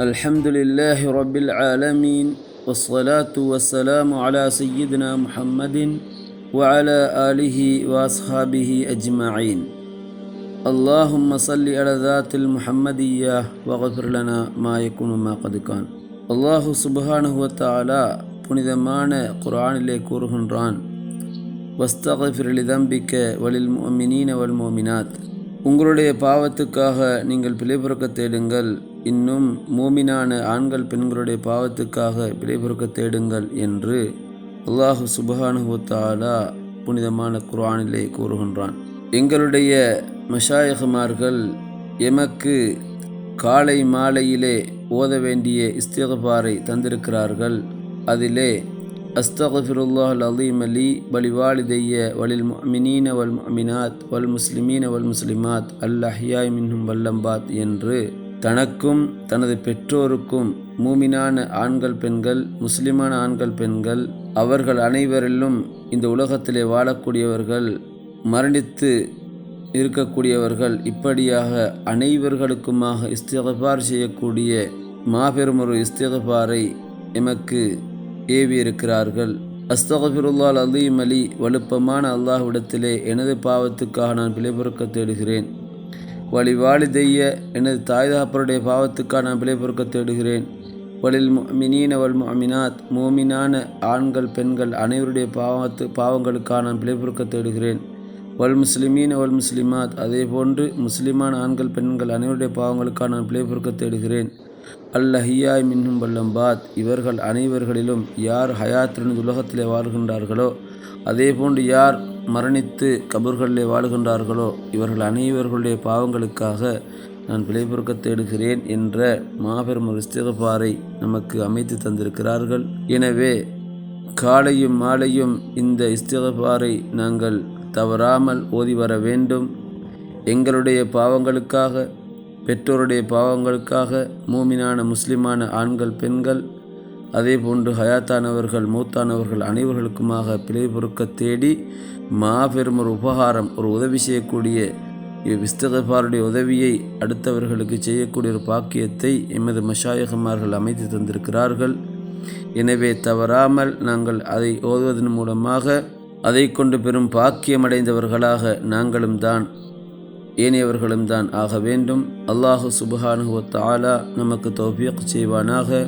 الحمد لله رب العالمين والصلاة والسلام على سيدنا محمد وعلى آله وأصحابه أجمعين اللهم صل على ذات المحمدية واغفر لنا ما يكون ما قد كان அல்லாஹு சுபஹானஹு வத்தாலா புனிதமான குர்ஆனிலே கூறுகின்றான் வஸ்தகஃபிர் லிதம்பிக்க வலில் முஅமினீன வல் முஅமினாத் உங்களுடைய பாவத்துக்காக நீங்கள் பிழைபுறக்க தேடுங்கள் இன்னும் மூமினான ஆண்கள் பெண்களுடைய பாவத்துக்காக பிழைபுறக்க தேடுங்கள் என்று அல்லாஹு சுபஹானுத்தாலா புனிதமான குர்ஆனிலே கூறுகின்றான். எங்களுடைய மஷாயகுமார்கள் எமக்கு காலை மாலையிலே ஓத வேண்டிய இஸ்திகபாரை தந்திருக்கிறார்கள். அதிலே அஸ்தகஃபிருல்லாஹ் அலீம் அலி வலிவாலிதைய வலில் மினீன வல் மினாத் வல் முஸ்லிமீன வல் முஸ்லிமாத் அல் அஹியாய் மின்னும் வல்லம்பாத் என்று தனக்கும் தனது பெற்றோருக்கும் மூமினான ஆண்கள் பெண்கள் முஸ்லிமான ஆண்கள் பெண்கள் அவர்கள் அனைவரிலும் இந்த உலகத்திலே வாழக்கூடியவர்கள் மரணித்து இருக்கக்கூடியவர்கள் இப்படியாக அனைவர்களுக்குமாக இஸ்திகபார் செய்யக்கூடிய மாபெரும் ஒரு இஸ்திகபாரை எமக்கு ஏவியிருக்கிறார்கள். அஸ்தகபிருல்லால் அலீம் அலி வலுப்பமான அல்லாஹ்விடத்திலே எனது பாவத்துக்காக நான் பிழைபொறுக்க தேடுகிறேன். வழிவாளி தெய்ய எனது தாய் தகப்பருடைய பாவத்துக்கான நான் பிழைபொறுக்க தேடுகிறேன். வலில் மினீன வல் அமினாத் மோமினான ஆண்கள் பெண்கள் அனைவருடைய பாவத்து பாவங்களுக்கான நான் பிழைபொறுக்க தேடுகிறேன். வல் முஸ்லிமீன் வல் முஸ்லிமாத் அதே போன்று முஸ்லிமான ஆண்கள் பெண்கள் அனைவருடைய பாவங்களுக்காக நான் பிழைபொறுக்க தேடுகிறேன். அல்ல ஹியாய் மின்னும் வல்லம்பாத் இவர்கள் அனைவர்களிலும் யார் ஹயாத்திரன் உலகத்திலே வாழ்கின்றார்களோ அதேபோன்று யார் மரணித்து கபர்களிலே வாழ்கின்றார்களோ இவர்கள் அனைவர்களுடைய பாவங்களுக்காக நான் பிழைபொறுக்க தேடுகிறேன் என்ற மாபெரும் ஒரு இஸ்திகபாரை நமக்கு அமைத்து தந்திருக்கிறார்கள். எனவே காலையும் மாலையும் இந்த இஸ்திகபாரை நாங்கள் தவறாமல் ஓதி வர வேண்டும். எங்களுடைய பாவங்களுக்காக பெற்றோருடைய பாவங்களுக்காக மூமினான முஸ்லிமான ஆண்கள் பெண்கள் அதே போன்று ஹயாத்தானவர்கள் மூத்தானவர்கள் அனைவர்களுக்குமாக பிழை பொறுக்க தேடி மாபெரும் ஒரு உபகாரம் ஒரு உதவி செய்யக்கூடிய இவ்விஸ்தகபாருடைய உதவியை அடுத்தவர்களுக்கு செய்யக்கூடிய ஒரு பாக்கியத்தை எமது மஷாயகமார்கள் அமைத்து தந்திருக்கிறார்கள். எனவே தவறாமல் நாங்கள் அதை ஓதுவதன் மூலமாக அதை கொண்டு பெரும் பாக்கியமடைந்தவர்களாக நாங்களும் தான் ஏனையவர்களும் தான் ஆக வேண்டும். அல்லாஹு சுபஹானுவ தாலா நமக்கு தௌஃபீக் செய்வானாக.